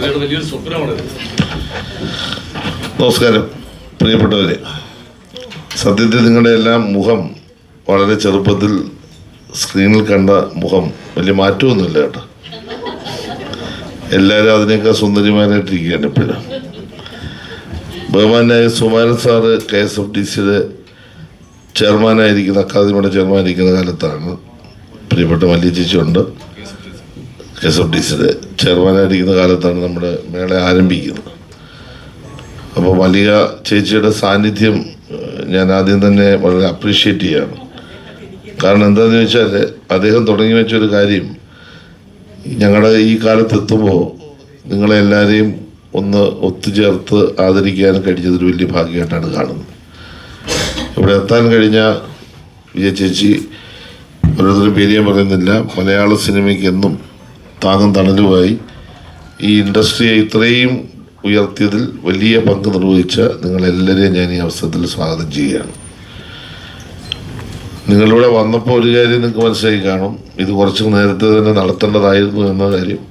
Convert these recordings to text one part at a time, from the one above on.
വലിയൊരു സ്വപ്നമാണത് നമസ്കാരം. പ്രിയപ്പെട്ടവരെ സത്യത്തിൽ നിങ്ങളുടെ എല്ലാം മുഖം വളരെ ചെറുപ്പത്തിൽ സ്ക്രീനിൽ കണ്ട മുഖം വലിയ മാറ്റമൊന്നുമില്ല കേട്ടോ. എല്ലാവരും അതിനേക്കാൾ സുന്ദരിമാരായിട്ടിരിക്കുകയാണ് ഇപ്പോഴും. ബഹുമാനായ Sumaran sir K S F D സിയുടെ ചെയർമാനായിരിക്കുന്ന അക്കാദമിയുടെ ചെയർമാനായിരിക്കുന്ന കാലത്താണ് പ്രിയപ്പെട്ട മല്ലിയ ചേച്ചിയുണ്ട്. എസ് എഫ് ഡി സിയുടെ ചെയർമാനായിരിക്കുന്ന കാലത്താണ് നമ്മുടെ മേള ആരംഭിക്കുന്നത്. അപ്പോൾ വലിയ ചേച്ചിയുടെ സാന്നിധ്യം ഞാൻ ആദ്യം തന്നെ വളരെ അപ്രീഷിയേറ്റ് ചെയ്യാണ് കാരണം എന്താണെന്ന് ചോദിച്ചാൽ അദ്ദേഹം തുടങ്ങി വെച്ചൊരു കാര്യം ഞങ്ങളുടെ ഈ കാലത്ത് എത്തുമ്പോൾ നിങ്ങളെല്ലാവരെയും ഒന്ന് ഒത്തുചേർത്ത് ആദരിക്കാൻ കഴിഞ്ഞതൊരു വലിയ ഭാഗ്യമായിട്ടാണ് കാണുന്നത്. ഇവിടെ എത്താൻ കഴിഞ്ഞ വിജയ ചേച്ചി ഓരോരുത്തരും പേര് ഞാൻ പറയുന്നില്ല. മലയാള സിനിമയ്ക്ക് എന്നും താങ്ങും തണലുമായി ഈ ഇൻഡസ്ട്രിയെ ഇത്രയും ഉയർത്തിയതിൽ വലിയ പങ്ക് നിർവഹിച്ച നിങ്ങളെല്ലാവരെയും ഞാൻ ഈ അവസരത്തിൽ സ്വാഗതം ചെയ്യുകയാണ്. നിങ്ങളിവിടെ വന്നപ്പോൾ ഒരു കാര്യം നിങ്ങൾക്ക് മനസ്സിലായി കാണും. ഇത് കുറച്ച് നേരത്തെ തന്നെ നടത്തേണ്ടതായിരുന്നു എന്ന കാര്യം.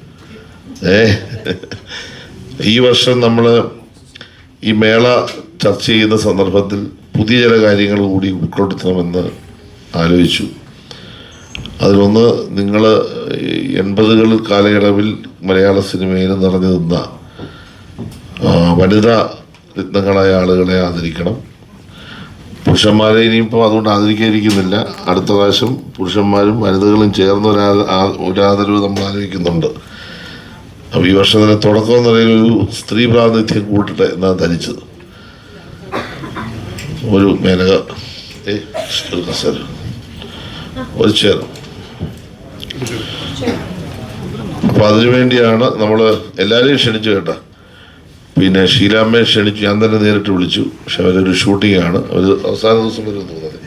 ഏ ഈ വർഷം നമ്മൾ ഈ മേള ചർച്ച ചെയ്യുന്ന സന്ദർഭത്തിൽ പുതിയ ചില കാര്യങ്ങൾ കൂടി ഉൾപ്പെടുത്തണമെന്ന് ആലോചിച്ചു. അതിലൊന്ന് നിങ്ങൾ എൺപതുകൾ കാലയളവിൽ മലയാള സിനിമയിൽ നിറഞ്ഞു നിന്ന വനിതാ രത്നങ്ങളായ ആളുകളെ ആദരിക്കണം. പുരുഷന്മാരെ ഇനിയിപ്പോൾ അതുകൊണ്ട് ആദരിക്കാതിരിക്കുന്നില്ല. അടുത്ത പ്രാവശ്യം പുരുഷന്മാരും വനിതകളും ചേർന്ന് ഒരാ ആദരവ് നമ്മൾ ആലോചിക്കുന്നുണ്ട്. അപ്പോൾ ഈ വർഷം തന്നെ തുടക്കം എന്ന് പറയുന്ന ഒരു സ്ത്രീ പ്രാതിനിധ്യം കൂട്ടട്ടെ എന്നാണ് ധരിച്ചത്? ഒരു മേനക ഏ ഒരു കസേര അപ്പൊ അതിനുവേണ്ടിയാണ് നമ്മൾ എല്ലാവരെയും ക്ഷണിച്ചു കേട്ടോ. പിന്നെ ഷീലാമ്മയെ ക്ഷണിച്ചു. ഞാൻ തന്നെ നേരിട്ട് വിളിച്ചു. പക്ഷെ അവരൊരു ഷൂട്ടിംഗ് ആണ്. അവർ അവസാന ദിവസം വരെ തോന്നുന്നത്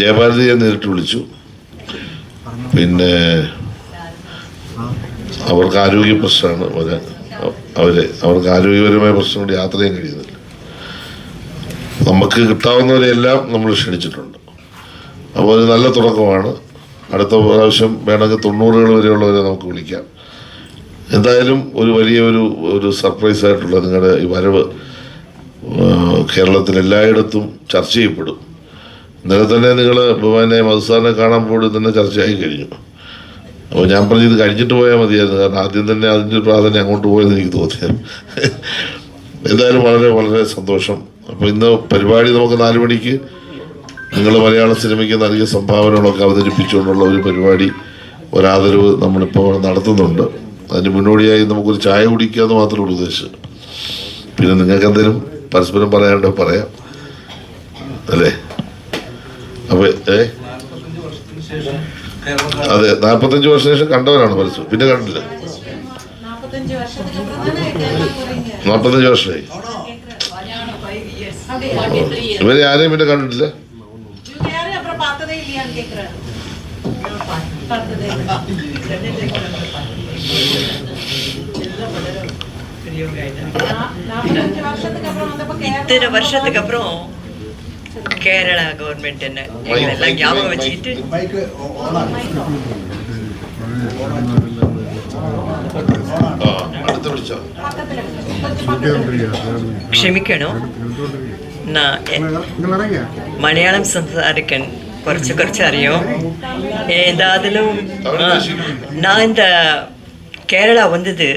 ജയഭാരതിയെ നേരിട്ട് വിളിച്ചു. പിന്നെ അവർക്ക് ആരോഗ്യ പ്രശ്നമാണ് അവരെ അവരെ അവർക്ക് ആരോഗ്യപരമായ പ്രശ്നം കൊണ്ട് യാത്ര ചെയ്യാൻ കഴിയുന്നില്ല. നമുക്ക് കിട്ടാവുന്നവരെല്ലാം നമ്മൾ ക്ഷണിച്ചിട്ടുണ്ട്. അപ്പോൾ ഒരു നല്ല തുടക്കമാണ്. അടുത്ത പ്രാവശ്യം വേണമെങ്കിൽ തൊണ്ണൂറുകൾ വരെയുള്ളവരെ നമുക്ക് വിളിക്കാം. എന്തായാലും ഒരു വലിയ ഒരു ഒരു സർപ്രൈസ് ആയിട്ടുള്ള നിങ്ങളുടെ ഈ വരവ് കേരളത്തിൽ എല്ലായിടത്തും ചർച്ച ചെയ്യപ്പെടും. ഇന്നലെ തന്നെ നിങ്ങൾ ഭഗവാനെ മധുസാറിനെ കാണാൻ പോയി തന്നെ ചർച്ചയായി കഴിഞ്ഞു. അപ്പോൾ ഞാൻ പറഞ്ഞു ഇത് കഴിഞ്ഞിട്ട് പോയാൽ മതിയായിരുന്നു. കാരണം ആദ്യം തന്നെ അതിന്റെ പ്രാധാന്യം അങ്ങോട്ട് പോയെന്ന് എനിക്ക് തോന്നിയത്. എന്തായാലും വളരെ വളരെ സന്തോഷം. അപ്പോൾ ഇന്ന് പരിപാടി നമുക്ക് നാല് മണിക്ക് നിങ്ങൾ മലയാള സിനിമയ്ക്ക് നൽകിയ സംഭാവനകളൊക്കെ അവതരിപ്പിച്ചുകൊണ്ടുള്ള ഒരു പരിപാടി ഒരാദരവ് നമ്മളിപ്പോൾ നടത്തുന്നുണ്ട്. അതിന് മുന്നോടിയായി നമുക്കൊരു ചായ കുടിക്കുക എന്ന് മാത്രമേ ഉള്ളൂ ഉദ്ദേശിച്ചു പിന്നെ നിങ്ങൾക്ക് എന്തെങ്കിലും പരസ്പരം പറയാണ്ടോ പറയാം. അല്ലേ? അപ്പോൾ ഏ? അതെ നാൽപ്പത്തഞ്ച് വർഷത്തിന് ശേഷം കണ്ടവരാണ് പരസ്യം പിന്നെ കണ്ടില്ല നാൽപ്പത്തഞ്ച് വർഷമായി. ഇവരെ ആരെയും പിന്നെ കണ്ടിട്ടില്ല? பார்த்ததே இல்லையான்னு கேக்குறேன் பார்த்ததே இல்லை. நா- நாற்பத்தஞ்சு வருஷத்துக்கு அப்புறம் வந்தப்ப கேரளா இத்தனை வருஷத்துக்கு அப்புறம் கேரளா கவர்மெண்ட் என்ன எங்களெல்லாம் ஞாபகம் வச்சுக்கிட்டு ആ അടുത്ത വിളിച്ചോ பக்கத்துல கொஞ்சம் பக்கத்துல ക്ഷമിക്കണം நான் എ- മലയാളം സംസാരിക്കാൻ குறைச்சி குறைச்சி அறியும் இந்த அதிலும் நான் இந்த கேரளா வந்தது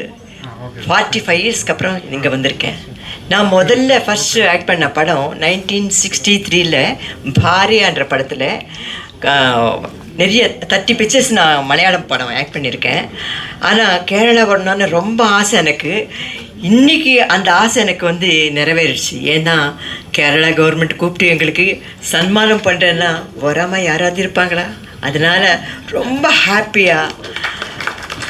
ஃபார்ட்டி ஃபைவ் இயர்ஸ்க்கு அப்புறம் இங்கே வந்திருக்கேன் நான் முதல்ல ஃபஸ்ட்டு ஆக்ட் பண்ண படம் நைன்டீன் சிக்ஸ்டி த்ரீல பாரியான்ற படத்தில் நிறைய தேர்ட்டி பிக்சர்ஸ் நான் மலையாளம் படம் ஆக்ட் பண்ணியிருக்கேன் ஆனால் கேரளா வரணும்னு ரொம்ப ஆசை எனக்கு இன்னைக்கு அந்த ஆசை எனக்கு வந்து நிறைவேறிடுச்சு. ஏன்னா கேரளா கவர்மெண்ட் கூப்பிட்டு எங்களுக்கு சன்மானம் பண்ணுறேன்னா வராமல் யாராவது இருப்பாங்களா? அதனால் ரொம்ப ஹாப்பியாக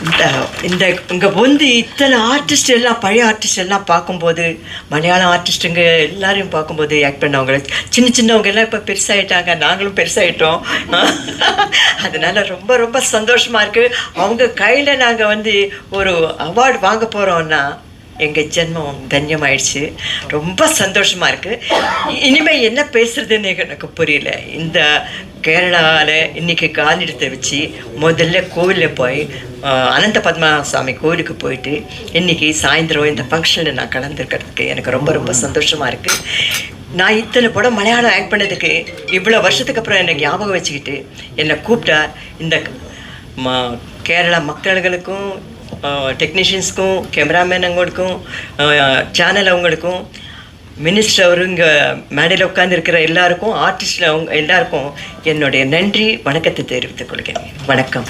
இந்த இந்த இங்கே வந்து இத்தனை ஆர்டிஸ்ட் எல்லாம் பழைய ஆர்டிஸ்ட் எல்லாம் பார்க்கும்போது மலையாளம் ஆர்டிஸ்ட்டுங்க எல்லாரையும் பார்க்கும்போது ஆக்ட் பண்ணவங்க சின்ன சின்னவங்க எல்லாம் இப்போ பெருசாகிட்டாங்க நாங்களும் பெருசாகிட்டோம் அதனால் ரொம்ப ரொம்ப சந்தோஷமாக இருக்குது அவங்க கையில் நாங்கள் வந்து ஒரு அவார்டு வாங்க போகிறோன்னா எங்கள் ஜென்மம் தன்யமாயிடுச்சு ரொம்ப சந்தோஷமாக இருக்குது இனிமேல் என்ன பேசுகிறதுன்னு எனக்கு புரியல. இந்த கேரளாவில் இன்றைக்கி காலிடத்தை வச்சு முதல்ல கோவிலில் போய் அனந்த பத்மநாபசாமி கோவிலுக்கு போயிட்டு இன்றைக்கி சாயந்தரம் இந்த ஃபங்க்ஷனில் நான் கலந்துருக்கிறதுக்கு எனக்கு ரொம்ப ரொம்ப சந்தோஷமாக இருக்குது நான் இத்தனை படம் மலையாளம் ஆக்ட் பண்ணதுக்கு இவ்வளோ வருஷத்துக்கு அப்புறம் என்னை ஞாபகம் வச்சுக்கிட்டு என்னை கூப்பிட்டா இந்த ம கேரளா மக்கள்களுக்கும் டெக்னீஷியன்ஸ்க்கும் கேமராமேனுங்களுக்கும் சேனல் அவங்களுக்கும் மினிஸ்டர் அவரு இங்கே மேடையில் உட்காந்துருக்கிற எல்லாருக்கும் ஆர்டிஸ்ட் அவங்க எல்லாருக்கும் என்னுடைய நன்றி வணக்கத்தை தெரிவித்துக் கொள்கிறேன். வணக்கம்.